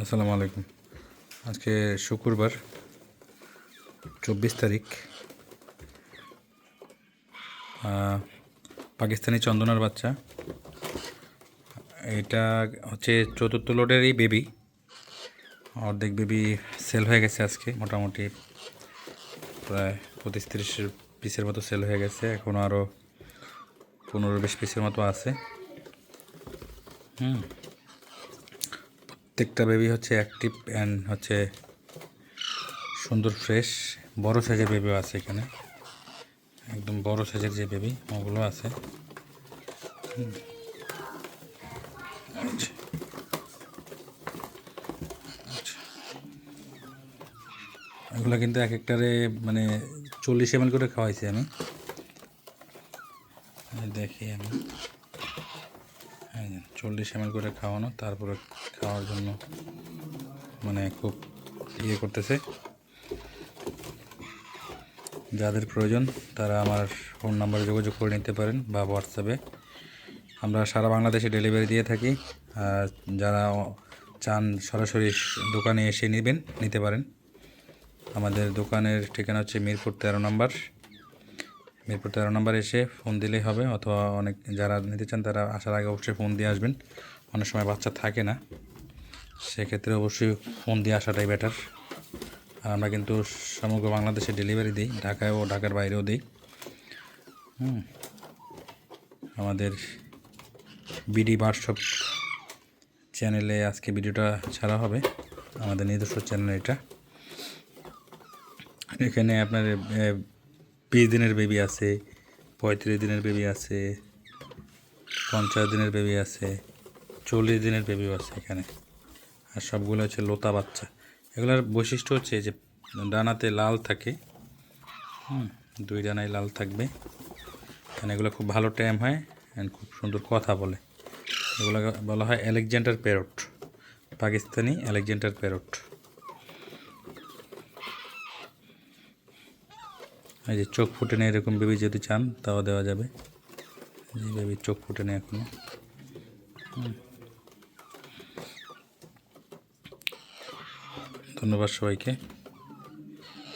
আসসালামু আলাইকুম। আজকে শুক্রবার, চব্বিশ তারিখ। পাকিস্তানি চন্দনার বাচ্চা। এটা হচ্ছে চতুর্থ লোডেরই বেবি। অর্ধেক বেবি সেল হয়ে গেছে আজকে, মোটামুটি প্রায় পঁচিশ তিরিশ পিসের মতো সেল হয়ে গেছে। এখনও আরও পনেরো বিশ পিসের মতো আছে। হুম। প্রত্যেকটা বেবি হচ্ছে অ্যাক্টিভ অ্যান্ড হচ্ছে সুন্দর ফ্রেশ বড় সাইজের বেবিও আছে এখানে। একদম বড় সাইজের যে বেবি ওগুলো আছে। আচ্ছা। আচ্ছা। এগুলো কিন্তু এক একটারে মানে চল্লিশ এম করে খাওয়াইছি আমি। দেখি আমি। হ্যাঁ চল্লিশ এম করে খাওয়ানো, তারপরে খাওয়ার জন্য মানে খুব ইয়ে করতেছে। যাদের প্রয়োজন, তারা আমার ফোন নাম্বারে যোগাযোগ করে নিতে পারেন বা হোয়াটসঅ্যাপে। আমরা সারা বাংলাদেশে ডেলিভারি দিয়ে থাকি, আর যারা চান সরাসরি দোকানে এসে নেবেন, নিতে পারেন। আমাদের দোকানের ঠিকানা হচ্ছে মিরপুর তেরো নম্বর। মিরপুর তেরো নম্বর এসে ফোন দিলেই হবে, অথবা অনেক যারা নিতে চান তারা আসার আগে অবশ্যই ফোন দিয়ে আসবেন। অনেক সময় বাচ্চা থাকে না, সেক্ষেত্রে অবশ্যই ফোন দিয়ে আসাটাই বেটার আর আমরা কিন্তু সমগ্র বাংলাদেশে ডেলিভারি দিই, ঢাকায় ও ঢাকার বাইরেও দিই। আমাদের বিডি বার্কশপ চ্যানেলে আজকে ভিডিওটা ছাড়া হবে, আমাদের নিজস্ব চ্যানেল এটা। এখানে আপনার বিশ দিনের বেবি আছে, পঁয়ত্রিশ দিনের বেবি আছে, পঞ্চাশ দিনের বেবি আছে, চল্লিশ দিনের বেবিও আছে এখানে। আর সবগুলো হচ্ছে লোতা বাচ্চা। এগুলোর বৈশিষ্ট্য হচ্ছে যে ডানাতে লাল থাকে, হুম, দুই ডানায় লাল থাকবে। এখানে এগুলো খুব ভালো টাইম হয় অ্যান্ড খুব সুন্দর কথা বলে। এগুলো বলা হয় Alexander parrot Pakistani Alexander parrot এই যে চোখ ফুটে নেই এরকম বেবি যদি চান, তাও দেওয়া যাবে। বেবি চোখ ফুটে নেই এখনও। ধন্যবাদ সবাইকে।